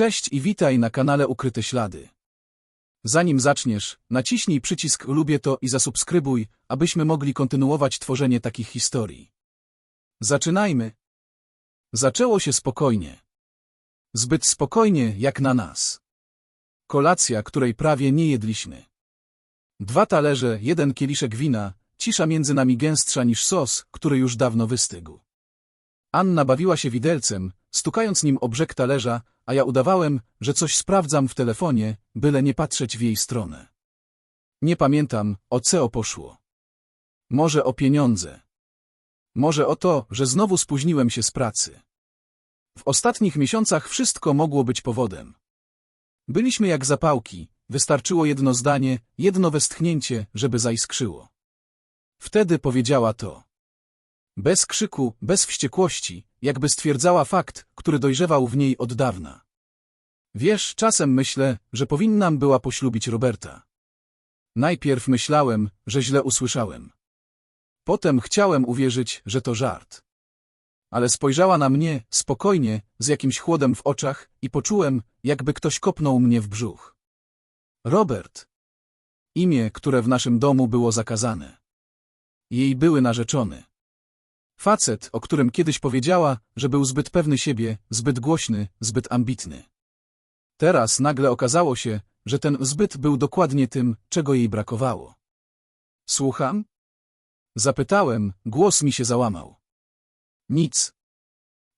Cześć i witaj na kanale Ukryte Ślady. Zanim zaczniesz, naciśnij przycisk lubię to i zasubskrybuj, abyśmy mogli kontynuować tworzenie takich historii. Zaczynajmy. Zaczęło się spokojnie. Zbyt spokojnie jak na nas. Kolacja, której prawie nie jedliśmy. Dwa talerze, jeden kieliszek wina, cisza między nami gęstsza niż sos, który już dawno wystygł. Anna bawiła się widelcem, stukając nim o brzeg talerza, a ja udawałem, że coś sprawdzam w telefonie, byle nie patrzeć w jej stronę. Nie pamiętam, o co poszło. Może o pieniądze. Może o to, że znowu spóźniłem się z pracy. W ostatnich miesiącach wszystko mogło być powodem. Byliśmy jak zapałki, wystarczyło jedno zdanie, jedno westchnięcie, żeby zaiskrzyło. Wtedy powiedziała to. Bez krzyku, bez wściekłości, jakby stwierdzała fakt, który dojrzewał w niej od dawna. Wiesz, czasem myślę, że powinnam była poślubić Roberta. Najpierw myślałem, że źle usłyszałem. Potem chciałem uwierzyć, że to żart. Ale spojrzała na mnie, spokojnie, z jakimś chłodem w oczach i poczułem, jakby ktoś kopnął mnie w brzuch. Robert. Imię, które w naszym domu było zakazane. Jej były narzeczony. Facet, o którym kiedyś powiedziała, że był zbyt pewny siebie, zbyt głośny, zbyt ambitny. Teraz nagle okazało się, że ten zbyt był dokładnie tym, czego jej brakowało. Słucham? Zapytałem, głos mi się załamał. Nic.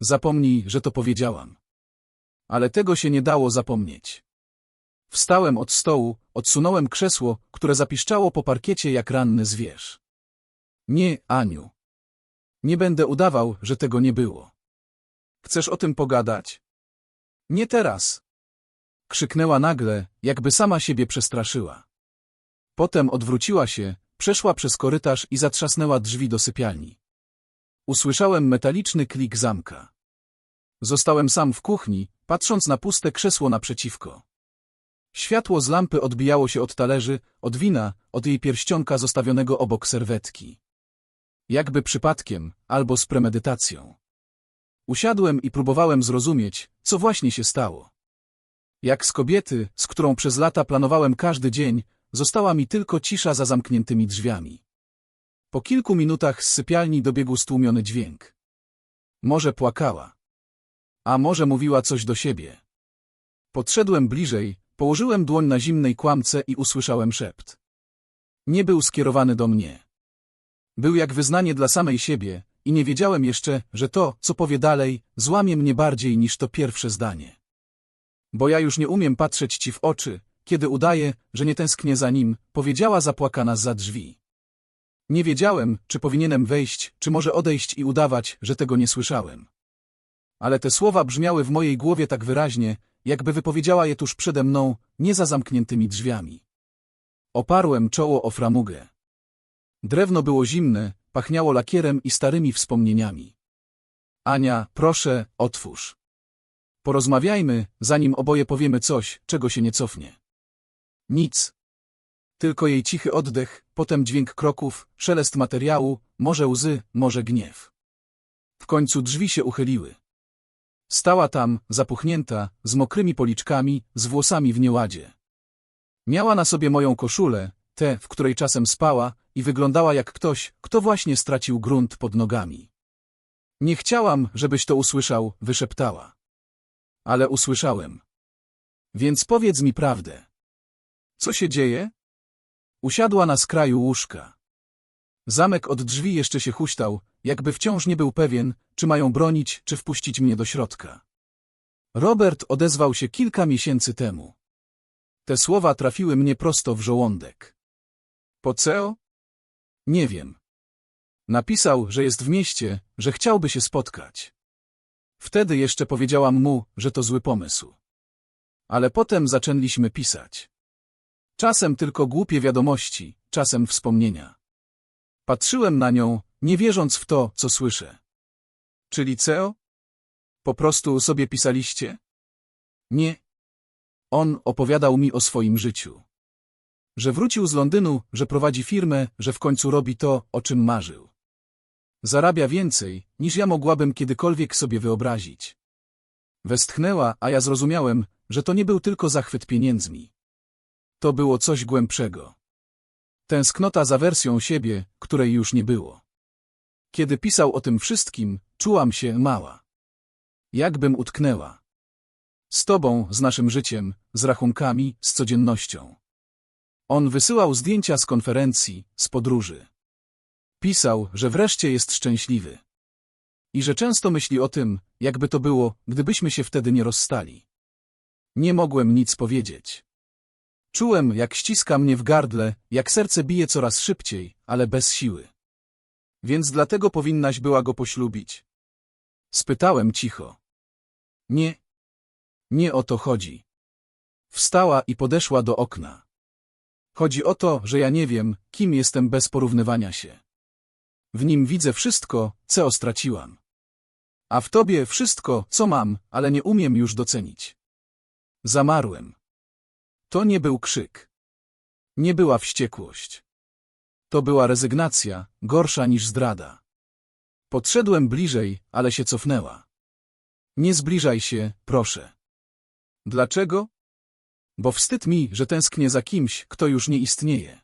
Zapomnij, że to powiedziałam. Ale tego się nie dało zapomnieć. Wstałem od stołu, odsunąłem krzesło, które zapiszczało po parkiecie jak ranny zwierz. Nie, Aniu. Nie będę udawał, że tego nie było. Chcesz o tym pogadać? Nie teraz. Krzyknęła nagle, jakby sama siebie przestraszyła. Potem odwróciła się, przeszła przez korytarz i zatrzasnęła drzwi do sypialni. Usłyszałem metaliczny klik zamka. Zostałem sam w kuchni, patrząc na puste krzesło naprzeciwko. Światło z lampy odbijało się od talerzy, od wina, od jej pierścionka zostawionego obok serwetki. Jakby przypadkiem, albo z premedytacją. Usiadłem i próbowałem zrozumieć, co właśnie się stało. Jak z kobiety, z którą przez lata planowałem każdy dzień, została mi tylko cisza za zamkniętymi drzwiami. Po kilku minutach z sypialni dobiegł stłumiony dźwięk. Może płakała. A może mówiła coś do siebie. Podszedłem bliżej, położyłem dłoń na zimnej kłamce i usłyszałem szept. Nie był skierowany do mnie. Był jak wyznanie dla samej siebie i nie wiedziałem jeszcze, że to, co powie dalej, złamie mnie bardziej niż to pierwsze zdanie. Bo ja już nie umiem patrzeć ci w oczy, kiedy udaję, że nie tęsknię za nim, powiedziała zapłakana za drzwi. Nie wiedziałem, czy powinienem wejść, czy może odejść i udawać, że tego nie słyszałem. Ale te słowa brzmiały w mojej głowie tak wyraźnie, jakby wypowiedziała je tuż przede mną, nie za zamkniętymi drzwiami. Oparłem czoło o framugę. Drewno było zimne, pachniało lakierem i starymi wspomnieniami. Ania, proszę, otwórz. Porozmawiajmy, zanim oboje powiemy coś, czego się nie cofnie. Nic. Tylko jej cichy oddech, potem dźwięk kroków, szelest materiału, może łzy, może gniew. W końcu drzwi się uchyliły. Stała tam, zapuchnięta, z mokrymi policzkami, z włosami w nieładzie. Miała na sobie moją koszulę, tę, w której czasem spała, i wyglądała jak ktoś, kto właśnie stracił grunt pod nogami. Nie chciałam, żebyś to usłyszał, wyszeptała. Ale usłyszałem. Więc powiedz mi prawdę. Co się dzieje? Usiadła na skraju łóżka. Zamek od drzwi jeszcze się huśtał, jakby wciąż nie był pewien, czy mają bronić, czy wpuścić mnie do środka. Robert odezwał się kilka miesięcy temu. Te słowa trafiły mnie prosto w żołądek. Po co? Nie wiem. Napisał, że jest w mieście, że chciałby się spotkać. Wtedy jeszcze powiedziałam mu, że to zły pomysł. Ale potem zaczęliśmy pisać. Czasem tylko głupie wiadomości, czasem wspomnienia. Patrzyłem na nią, nie wierząc w to, co słyszę. Czyli co? Po prostu sobie pisaliście? Nie. On opowiadał mi o swoim życiu. Że wrócił z Londynu, że prowadzi firmę, że w końcu robi to, o czym marzył. Zarabia więcej, niż ja mogłabym kiedykolwiek sobie wyobrazić. Westchnęła, a ja zrozumiałem, że to nie był tylko zachwyt pieniędzmi. To było coś głębszego. Tęsknota za wersją siebie, której już nie było. Kiedy pisał o tym wszystkim, czułam się mała. Jakbym utknęła. Z tobą, z naszym życiem, z rachunkami, z codziennością. On wysyłał zdjęcia z konferencji, z podróży. Pisał, że wreszcie jest szczęśliwy. I że często myśli o tym, jakby to było, gdybyśmy się wtedy nie rozstali. Nie mogłem nic powiedzieć. Czułem, jak ściska mnie w gardle, jak serce bije coraz szybciej, ale bez siły. Więc dlatego powinnaś była go poślubić. Spytałem cicho. Nie. Nie o to chodzi. Wstała i podeszła do okna. Chodzi o to, że ja nie wiem, kim jestem bez porównywania się. W nim widzę wszystko, co straciłam. A w tobie wszystko, co mam, ale nie umiem już docenić. Zamarłem. To nie był krzyk. Nie była wściekłość. To była rezygnacja, gorsza niż zdrada. Podszedłem bliżej, ale się cofnęła. Nie zbliżaj się, proszę. Dlaczego? Bo wstyd mi, że tęsknię za kimś, kto już nie istnieje.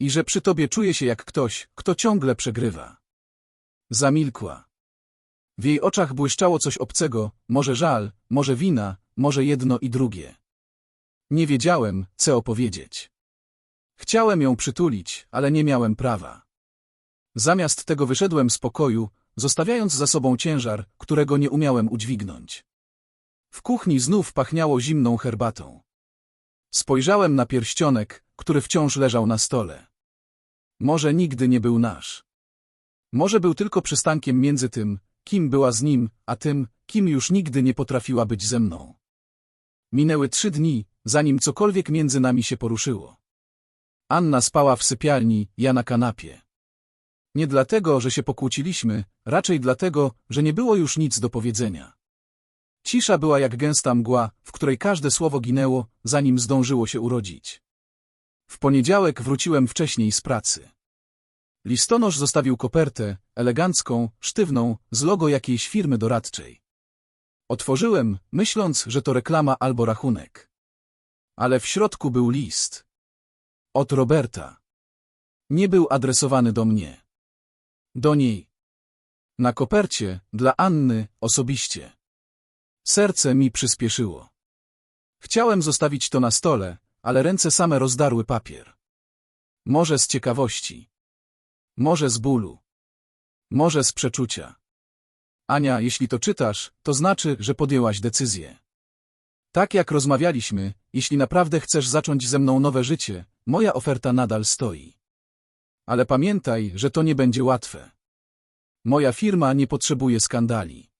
I że przy tobie czuję się jak ktoś, kto ciągle przegrywa. Zamilkła. W jej oczach błyszczało coś obcego, może żal, może wina, może jedno i drugie. Nie wiedziałem, co opowiedzieć. Chciałem ją przytulić, ale nie miałem prawa. Zamiast tego wyszedłem z pokoju, zostawiając za sobą ciężar, którego nie umiałem udźwignąć. W kuchni znów pachniało zimną herbatą. Spojrzałem na pierścionek, który wciąż leżał na stole. Może nigdy nie był nasz. Może był tylko przystankiem między tym, kim była z nim, a tym, kim już nigdy nie potrafiła być ze mną. Minęły trzy dni, zanim cokolwiek między nami się poruszyło. Anna spała w sypialni, ja na kanapie. Nie dlatego, że się pokłóciliśmy, raczej dlatego, że nie było już nic do powiedzenia. Cisza była jak gęsta mgła, w której każde słowo ginęło, zanim zdążyło się urodzić. W poniedziałek wróciłem wcześniej z pracy. Listonosz zostawił kopertę, elegancką, sztywną, z logo jakiejś firmy doradczej. Otworzyłem, myśląc, że to reklama albo rachunek. Ale w środku był list. Od Roberta. Nie był adresowany do mnie. Do niej. Na kopercie, dla Anny, osobiście. Serce mi przyspieszyło. Chciałem zostawić to na stole, ale ręce same rozdarły papier. Może z ciekawości. Może z bólu. Może z przeczucia. Ania, jeśli to czytasz, to znaczy, że podjęłaś decyzję. Tak jak rozmawialiśmy, jeśli naprawdę chcesz zacząć ze mną nowe życie, moja oferta nadal stoi. Ale pamiętaj, że to nie będzie łatwe. Moja firma nie potrzebuje skandali.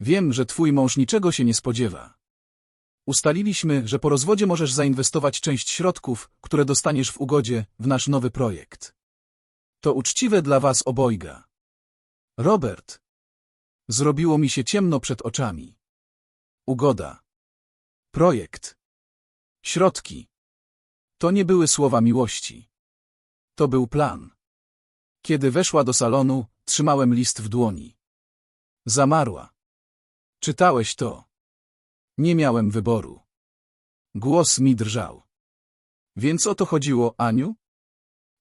Wiem, że twój mąż niczego się nie spodziewa. Ustaliliśmy, że po rozwodzie możesz zainwestować część środków, które dostaniesz w ugodzie, w nasz nowy projekt. To uczciwe dla was obojga. Robert. Zrobiło mi się ciemno przed oczami. Ugoda. Projekt. Środki. To nie były słowa miłości. To był plan. Kiedy weszła do salonu, trzymałem list w dłoni. Zamarła. Czytałeś to. Nie miałem wyboru. Głos mi drżał. Więc o to chodziło, Aniu?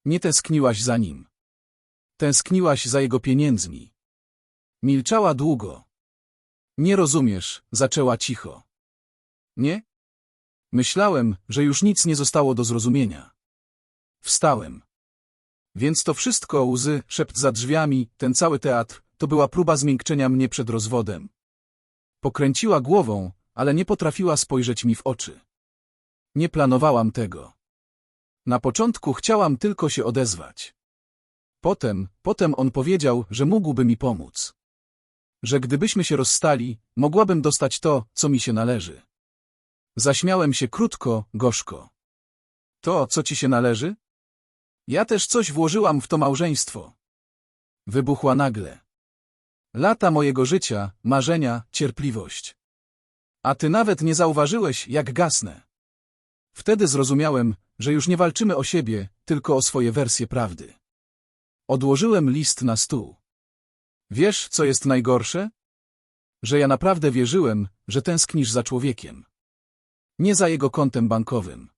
Nie tęskniłaś za nim. Tęskniłaś za jego pieniędzmi. Milczała długo. Nie rozumiesz, zaczęła cicho. Nie? Myślałem, że już nic nie zostało do zrozumienia. Wstałem. Więc to wszystko łzy, szept za drzwiami, ten cały teatr, to była próba zmiękczenia mnie przed rozwodem. Pokręciła głową, ale nie potrafiła spojrzeć mi w oczy. Nie planowałam tego. Na początku chciałam tylko się odezwać. Potem, potem on powiedział, że mógłby mi pomóc. Że gdybyśmy się rozstali, mogłabym dostać to, co mi się należy. Zaśmiałem się krótko, gorzko. To, co ci się należy? Ja też coś włożyłam w to małżeństwo. Wybuchła nagle. Lata mojego życia, marzenia, cierpliwość. A ty nawet nie zauważyłeś, jak gasnę. Wtedy zrozumiałem, że już nie walczymy o siebie, tylko o swoje wersje prawdy. Odłożyłem list na stół. Wiesz, co jest najgorsze? że ja naprawdę wierzyłem, że tęsknisz za człowiekiem. Nie za jego kontem bankowym.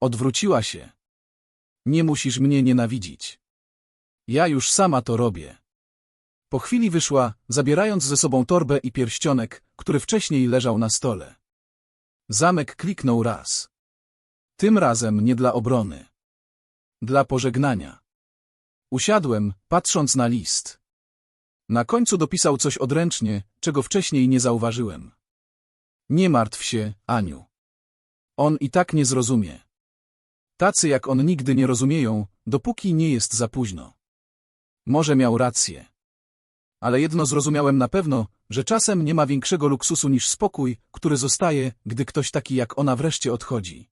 Odwróciła się. Nie musisz mnie nienawidzić. Ja już sama to robię. Po chwili wyszła, zabierając ze sobą torbę i pierścionek, który wcześniej leżał na stole. Zamek kliknął raz. Tym razem nie dla obrony. Dla pożegnania. Usiadłem, patrząc na list. Na końcu dopisał coś odręcznie, czego wcześniej nie zauważyłem. Nie martw się, Aniu. On i tak nie zrozumie. Tacy jak on nigdy nie rozumieją, dopóki nie jest za późno. Może miał rację. Ale jedno zrozumiałem na pewno, że czasem nie ma większego luksusu niż spokój, który zostaje, gdy ktoś taki jak ona wreszcie odchodzi.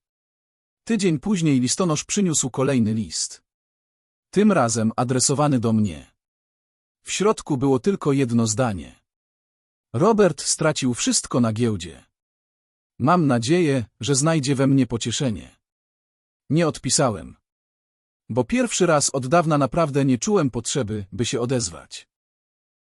Tydzień później listonosz przyniósł kolejny list. Tym razem adresowany do mnie. W środku było tylko jedno zdanie. Robert stracił wszystko na giełdzie. Mam nadzieję, że znajdzie we mnie pocieszenie. Nie odpisałem. Bo pierwszy raz od dawna naprawdę nie czułem potrzeby, by się odezwać.